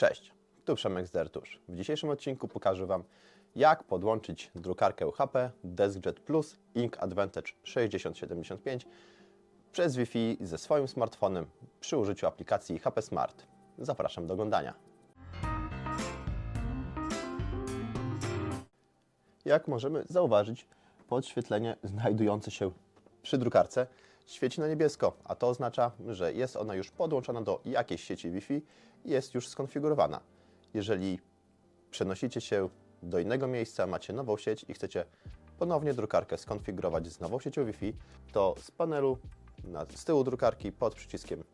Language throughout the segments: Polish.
Cześć, tu Przemek z Dertusz. W dzisiejszym odcinku pokażę Wam, jak podłączyć drukarkę HP DeskJet Plus Ink Advantage 6075 przez Wi-Fi ze swoim smartfonem przy użyciu aplikacji HP Smart. Zapraszam do oglądania. Jak możemy zauważyć, podświetlenie znajdujące się przy drukarce świeci na niebiesko, a to oznacza, że jest ona już podłączona do jakiejś sieci Wi-Fi i jest już skonfigurowana. Jeżeli przenosicie się do innego miejsca, macie nową sieć i chcecie ponownie drukarkę skonfigurować z nową siecią Wi-Fi, to z panelu na, z tyłu drukarki pod przyciskiem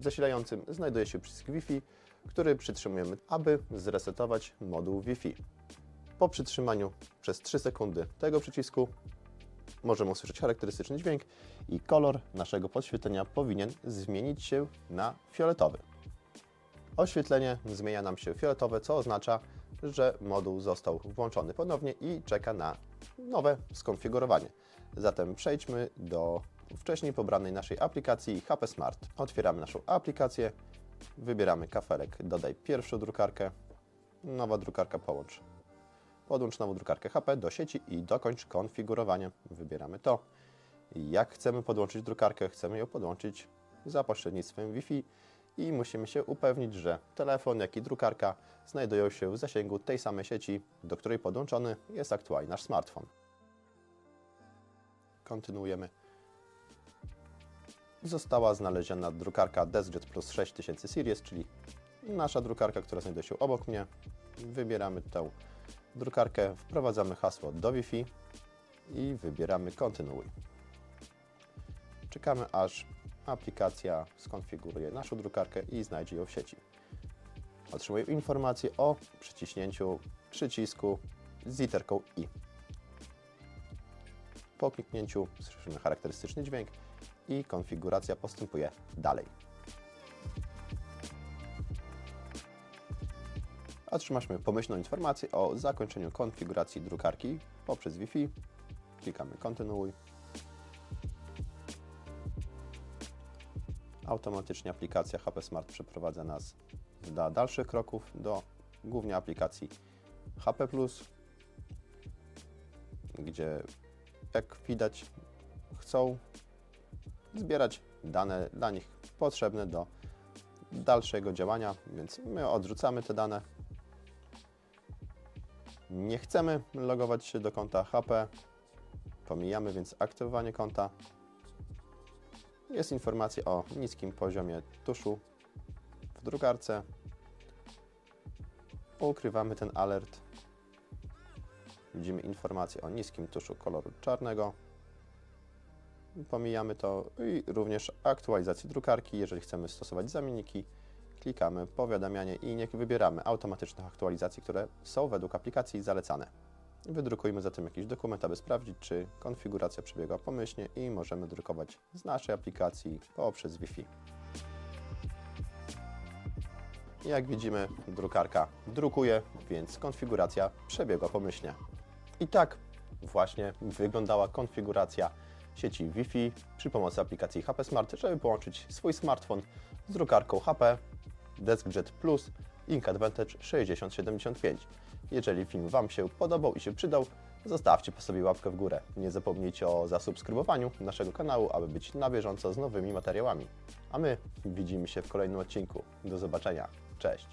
zasilającym znajduje się przycisk Wi-Fi, który przytrzymujemy, aby zresetować moduł Wi-Fi. Po przytrzymaniu przez 3 sekundy tego przycisku możemy usłyszeć charakterystyczny dźwięk i kolor naszego podświetlenia powinien zmienić się na fioletowy. Oświetlenie zmienia nam się fioletowe, co oznacza, że moduł został włączony ponownie i czeka na nowe skonfigurowanie. Zatem przejdźmy do wcześniej pobranej naszej aplikacji HP Smart. Otwieramy naszą aplikację, wybieramy kafelek, dodaj pierwszą drukarkę, nowa drukarka połącz Podłącz nową drukarkę HP do sieci i dokończ konfigurowanie. Wybieramy to. Jak chcemy podłączyć drukarkę? Chcemy ją podłączyć za pośrednictwem Wi-Fi i musimy się upewnić, że telefon, jak i drukarka znajdują się w zasięgu tej samej sieci, do której podłączony jest aktualnie nasz smartfon. Kontynuujemy. Została znaleziona drukarka DeskJet Plus 6000 Series, czyli nasza drukarka, która znajduje się obok mnie. Wybieramy tę drukarkę, wprowadzamy hasło do Wi-Fi i wybieramy kontynuuj. Czekamy aż aplikacja skonfiguruje naszą drukarkę i znajdzie ją w sieci. Otrzymuję informację o przyciśnięciu przycisku z literką I. Po kliknięciu słyszymy charakterystyczny dźwięk i konfiguracja postępuje dalej. Otrzymaliśmy pomyślną informację o zakończeniu konfiguracji drukarki poprzez Wi-Fi. Klikamy kontynuuj. Automatycznie aplikacja HP Smart przeprowadza nas do dalszych kroków, do głównie aplikacji HP+, gdzie jak widać chcą zbierać dane dla nich potrzebne do dalszego działania, więc my odrzucamy te dane, nie chcemy logować się do konta HP. Pomijamy więc aktywowanie konta. Jest informacja o niskim poziomie tuszu w drukarce. Ukrywamy ten alert. Widzimy informację o niskim tuszu koloru czarnego. Pomijamy to i również aktualizacji drukarki, jeżeli chcemy stosować zamienniki klikamy powiadamianie i niech wybieramy automatycznych aktualizacji, które są według aplikacji zalecane. Wydrukujmy zatem jakiś dokument, aby sprawdzić, czy konfiguracja przebiegła pomyślnie i możemy drukować z naszej aplikacji poprzez Wi-Fi. Jak widzimy, drukarka drukuje, więc konfiguracja przebiegła pomyślnie. I tak właśnie wyglądała konfiguracja sieci Wi-Fi przy pomocy aplikacji HP Smart, żeby połączyć swój smartfon z drukarką HP DeskJet Plus Ink Advantage 6075. Jeżeli film Wam się podobał i się przydał, zostawcie po sobie łapkę w górę. Nie zapomnijcie o zasubskrybowaniu naszego kanału, aby być na bieżąco z nowymi materiałami. A my widzimy się w kolejnym odcinku. Do zobaczenia. Cześć!